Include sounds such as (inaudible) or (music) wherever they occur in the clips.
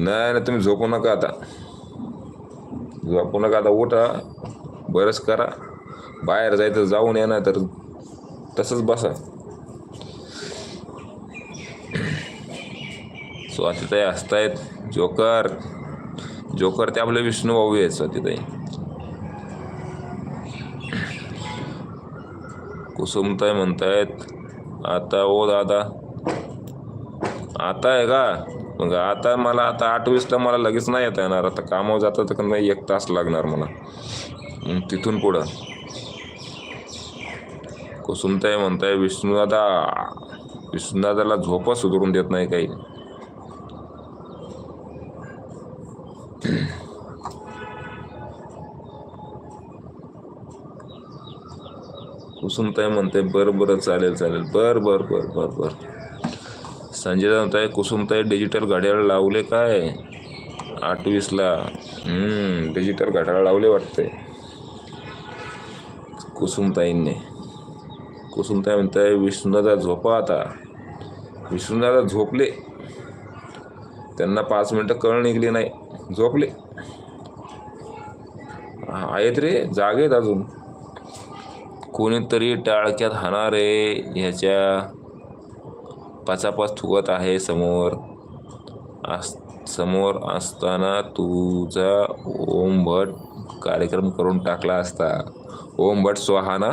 नाही नाही तुम्ही झोपू नका आता. झोपू नका आता उठा बरंच करा. बाहेर जायचं जाऊन या ना तर तसंच बसा. स्वातीताई हसतायत. जोकर जोकर ते आपले विष्णू भाऊ आहेत स्वातीताई. कुसुमताई म्हणतायत आता ओ दादा. आता आहे का? मग आता मला आता आठ वीसला मला लगेच नाही येता येणार. आता कामावर जातं तर नाही एक तास लागणार मला. मग तिथून पुढं. कुसुमताय म्हणताय विष्णुदादा विष्णुदादाला झोपा सुधरून देत नाही काही. कुसुमताई म्हणते बरं बरं चालेल चालेल. बर बर बर बर बर. संजय म्हणताय कुसुमताई डिजिटल घड्याळ लावले काय? आठवीसला. डिजिटल घड्याळ लावले वाटते कुसुमताईंनी. कुसुमताई म्हणताय विष्णुदादा झोपा आता. विष्णुदादा झोपले. त्यांना पाच मिनटं कळ निघली नाही. झोपले. आहेत रे जागेत आहेत अजून. कोणीतरी टाळक्यात हाणार आहे ह्याच्या पाचापाच थुकत आहे समोर. आस समोर असताना तुझा ओम भट कार्यक्रम करून टाकला असता. ओम भट स्वहाना?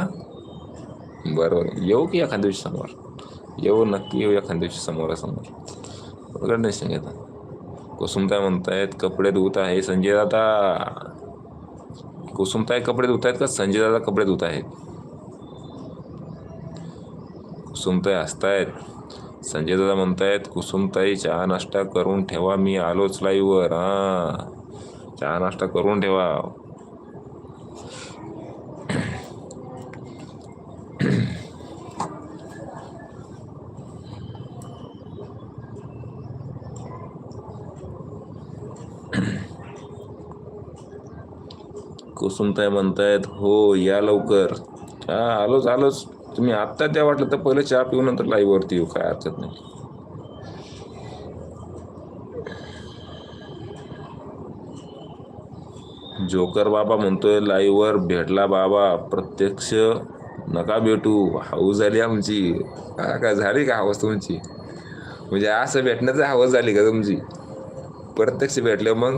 बरं बरं येऊ की एखाद्या दिवशी समोर? येऊ नक्की येऊ एखाद्या दिवशी समोरासमोर गणेश घेता कुसुमताय म्हणतायत कपडे धुत आहे संजय दादा कुसुमताय कपडे धुत आहेत का संजय दादा कपडे धुत आहेत? कुसुमताय हसतायत. संजय दादा म्हणतायत कुसुमताई चहा नाश्ता करून ठेवा मी आलोच लाईव्हवर हा चहा नाश्ता करून ठेवा. कुसुमताई म्हणतायत हो या लवकर. हा आलोच आलोच. तुम्ही आत्ता द्या वाटलं तर पहिलं चहा पिऊ नंतर लाईव्हवरती येऊ काय हरकत नाही. जोकर बाबा म्हणतोय लाईव्हवर भेटला बाबा प्रत्यक्ष नका भेटू हाऊस झाली आमची. का झाली का हवस तुमची? म्हणजे असं भेटण्याचं हवस झाली का तुमची? प्रत्यक्ष भेटलं मग.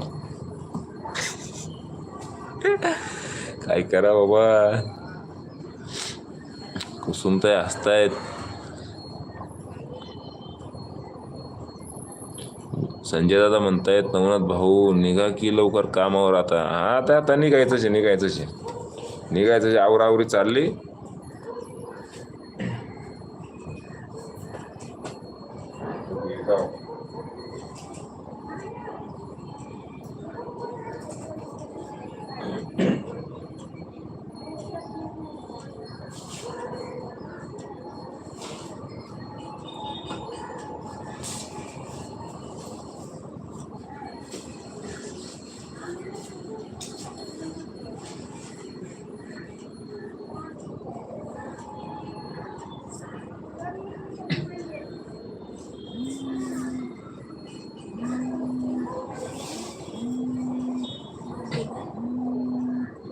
(laughs) काय करा बाबा? कुसुमताई हसतायत संजय दादा म्हणतायत नवनाथ भाऊ निघा की लवकर कामावर आता हा आता आता निघायचंच आहे निघायचंच आहे निघायचं आवरावरी चालली नाही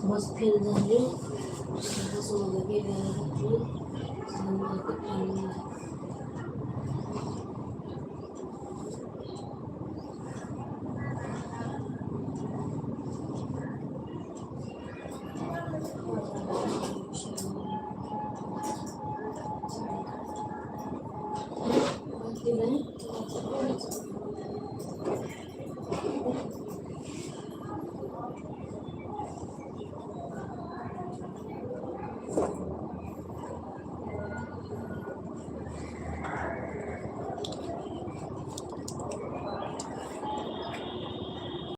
브로스펜드를 가서 여기를 사람들 끝에 Thank you.